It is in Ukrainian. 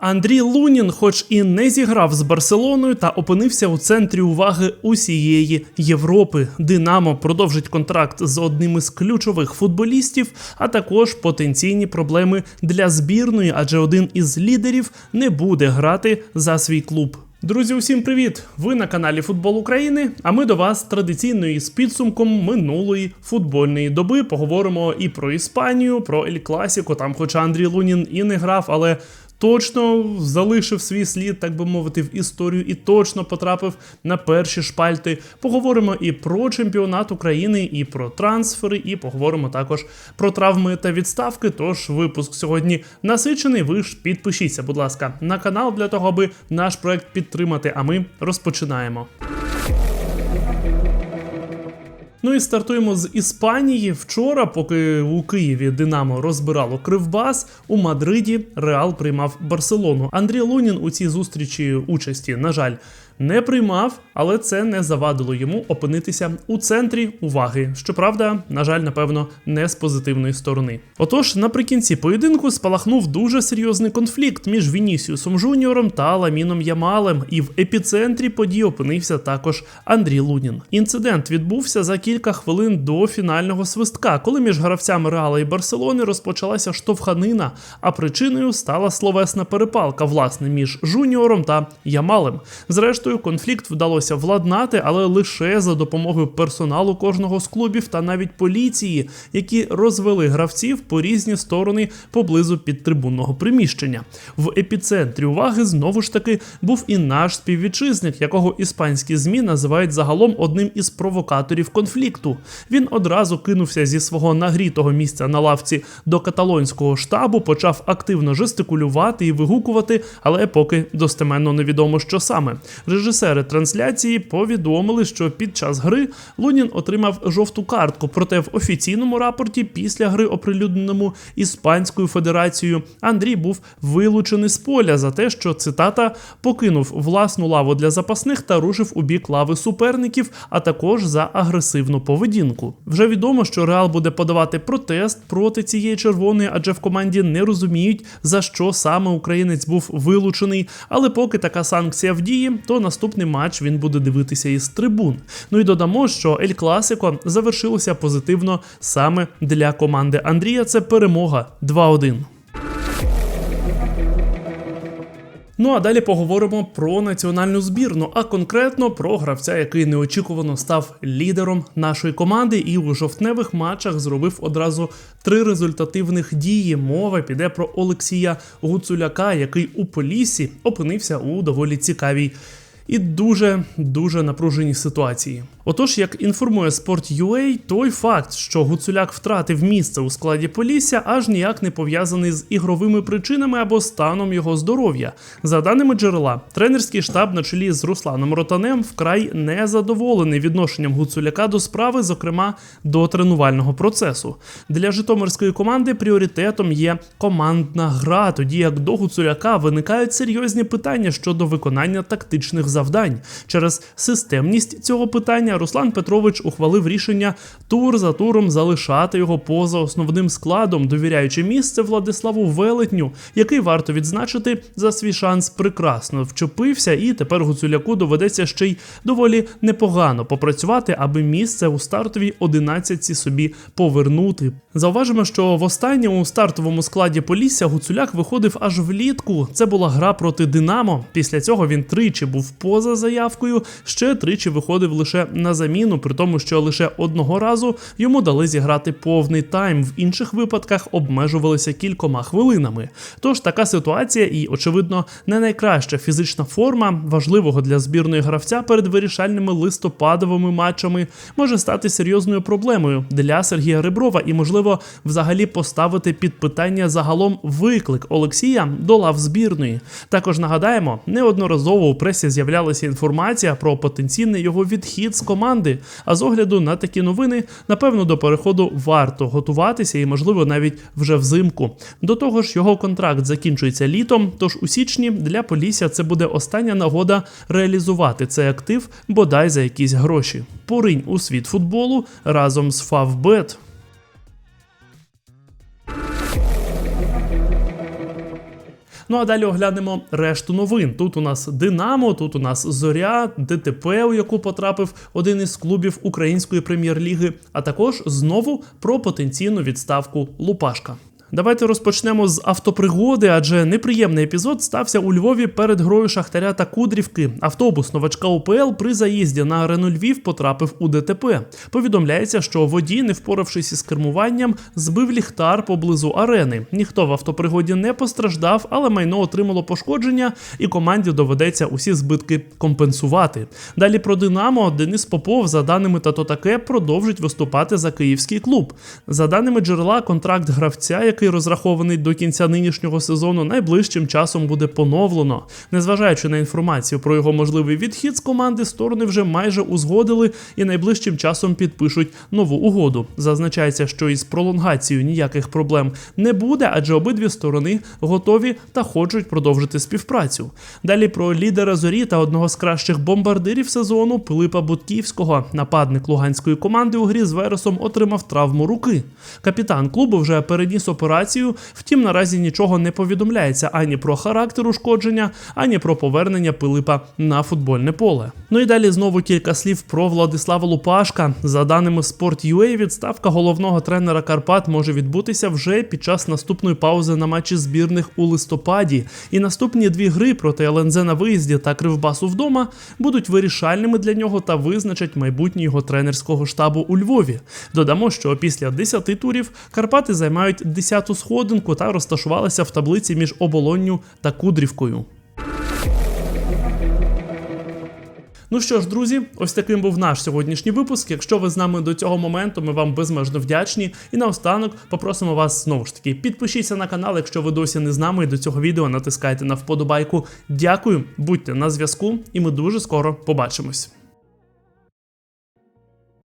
Андрій Лунін, хоч і не зіграв з Барселоною, та опинився у центрі уваги усієї Європи. Динамо продовжить контракт з одним із ключових футболістів, а також потенційні проблеми для збірної, адже один із лідерів не буде грати за свій клуб. Друзі, усім привіт! Ви на каналі Футбол України. А ми до вас традиційно із підсумком минулої футбольної доби поговоримо і про Іспанію, про Ель Класіко. Там, хоча Андрій Лунін і не грав, але точно залишив свій слід, так би мовити, в історію і точно потрапив на перші шпальти. Поговоримо і про чемпіонат України, і про трансфери, і поговоримо також про травми та відставки. Тож випуск сьогодні насичений. Ви ж підпишіться, будь ласка, на канал для того, аби наш проект підтримати. А ми розпочинаємо. Ну і стартуємо з Іспанії. Вчора, поки у Києві Динамо розбирало Кривбас, у Мадриді Реал приймав Барселону. Андрій Лунін у цій зустрічі участі, на жаль, не приймав, але це не завадило йому опинитися у центрі уваги. Щоправда, на жаль, напевно, не з позитивної сторони. Отож, наприкінці поєдинку спалахнув дуже серйозний конфлікт між Вінісіусом Жуніором та Ламіном Ямалем, і в епіцентрі подій опинився також Андрій Лунін. Інцидент відбувся за кілька хвилин до фінального свистка, коли між гравцями Реала і Барселони розпочалася штовханина, а причиною стала словесна перепалка, власне, між Жуніором та Ямалем. Зрештою, конфлікт вдалося владнати, але лише за допомогою персоналу кожного з клубів та навіть поліції, які розвели гравців по різні сторони поблизу підтрибунного приміщення. В епіцентрі уваги знову ж таки був і наш співвітчизник, якого іспанські змі називають загалом одним із провокаторів конфлікту. Він одразу кинувся зі свого нагрітого місця на лавці до каталонського штабу, почав активно жестикулювати і вигукувати, але поки достеменно невідомо, що саме. Режисери трансляції повідомили, що під час гри Лунін отримав жовту картку. Проте в офіційному рапорті після гри, оприлюдненому іспанською федерацією, Андрій був вилучений з поля за те, що цитата покинув власну лаву для запасних та рушив у бік лави суперників, а також за агресивну поведінку. Вже відомо, що Реал буде подавати протест проти цієї червоної, адже в команді не розуміють за що саме українець був вилучений. Але поки така санкція в дії, то наступний матч він буде дивитися із трибун. Ну і додамо, що Ель Класико завершилося позитивно саме для команди Андрія. Це перемога 2-1. Ну а далі поговоримо про національну збірну, а конкретно про гравця, який неочікувано став лідером нашої команди, і у жовтневих матчах зробив одразу три результативних дії. Мова піде про Олексія Гуцуляка, який у Полісі опинився у доволі цікавій і дуже дуже напруженій ситуації. Отож, як інформує Sport.ua, той факт, що Гуцуляк втратив місце у складі Полісся, аж ніяк не пов'язаний з ігровими причинами або станом його здоров'я. За даними джерела, тренерський штаб на чолі з Русланом Ротанем вкрай не задоволений відношенням Гуцуляка до справи, зокрема до тренувального процесу. Для Житомирської команди пріоритетом є командна гра, тоді як до Гуцуляка виникають серйозні питання щодо виконання тактичних завдань. Через системність цього питання Руслан Петрович ухвалив рішення тур за туром залишати його поза основним складом, довіряючи місце Владиславу Велетню, який варто відзначити за свій шанс прекрасно вчепився, і тепер Гуцуляку доведеться ще й доволі непогано попрацювати, аби місце у стартовій одинадцятці собі повернути. Зауважимо, що в останньому стартовому складі Полісся Гуцуляк виходив аж влітку. Це була гра проти Динамо. Після цього він тричі був поза заявкою, ще тричі виходив лише на заміну, при тому, що лише одного разу йому дали зіграти повний тайм. В інших випадках обмежувалися кількома хвилинами. Тож така ситуація і, очевидно, не найкраща фізична форма важливого для збірної гравця перед вирішальними листопадовими матчами може стати серйозною проблемою для Сергія Реброва і, можливо, взагалі поставити під питання загалом виклик Олексія до лав збірної. Також нагадаємо, неодноразово у пресі з'являлася інформація про потенційний його відхід з команди. А з огляду на такі новини, напевно, до переходу варто готуватися і, можливо, навіть вже взимку. До того ж, його контракт закінчується літом. Тож у січні для Полісся це буде остання нагода реалізувати цей актив, бодай за якісь гроші. Поринь у світ футболу разом з Favbet. Ну а далі оглянемо решту новин. Тут у нас Динамо, тут у нас Зоря, ДТП, у яку потрапив один із клубів української прем'єр-ліги, а також знову про потенційну відставку Лупашка. Давайте розпочнемо з автопригоди, адже неприємний епізод стався у Львові перед грою Шахтаря та Кудрівки. Автобус новачка УПЛ при заїзді на арену Львів потрапив у ДТП. Повідомляється, що водій, не впоравшись із кермуванням, збив ліхтар поблизу арени. Ніхто в автопригоді не постраждав, але майно отримало пошкодження, і команді доведеться усі збитки компенсувати. Далі про Динамо Денис Попов, за даними Тато таке, продовжить виступати за київський клуб. За даними джерела, контракт гравця, який розрахований до кінця нинішнього сезону, найближчим часом буде поновлено. Незважаючи на інформацію про його можливий відхід з команди, сторони вже майже узгодили і найближчим часом підпишуть нову угоду. Зазначається, що із пролонгацією ніяких проблем не буде, адже обидві сторони готові та хочуть продовжити співпрацю. Далі про лідера зорі та одного з кращих бомбардирів сезону Пилипа Бутківського. Нападник луганської команди у грі з Вересом отримав травму руки. Капітан клубу вже переніс операцію, втім наразі нічого не повідомляється ані про характер ушкодження, ані про повернення Пилипа на футбольне поле. Ну і далі знову кілька слів про Владислава Лупашка. За даними Sport.ua, відставка головного тренера Карпат може відбутися вже під час наступної паузи на матчі збірних у листопаді. І наступні дві гри проти ЛНЗ на виїзді та Кривбасу вдома будуть вирішальними для нього та визначать майбутнє його тренерського штабу у Львові. Додамо, що після 10 турів Карпати займають 10-ту сходинку та розташувалися в таблиці між оболонню та Кудрівкою. Ну що ж, друзі, ось таким був наш сьогоднішній випуск. Якщо ви з нами до цього моменту, ми вам безмежно вдячні. І наостанок попросимо вас знову ж таки підпишіться на канал, якщо ви досі не з нами і до цього відео натискайте на вподобайку. Дякую, будьте на зв'язку, і ми дуже скоро побачимось.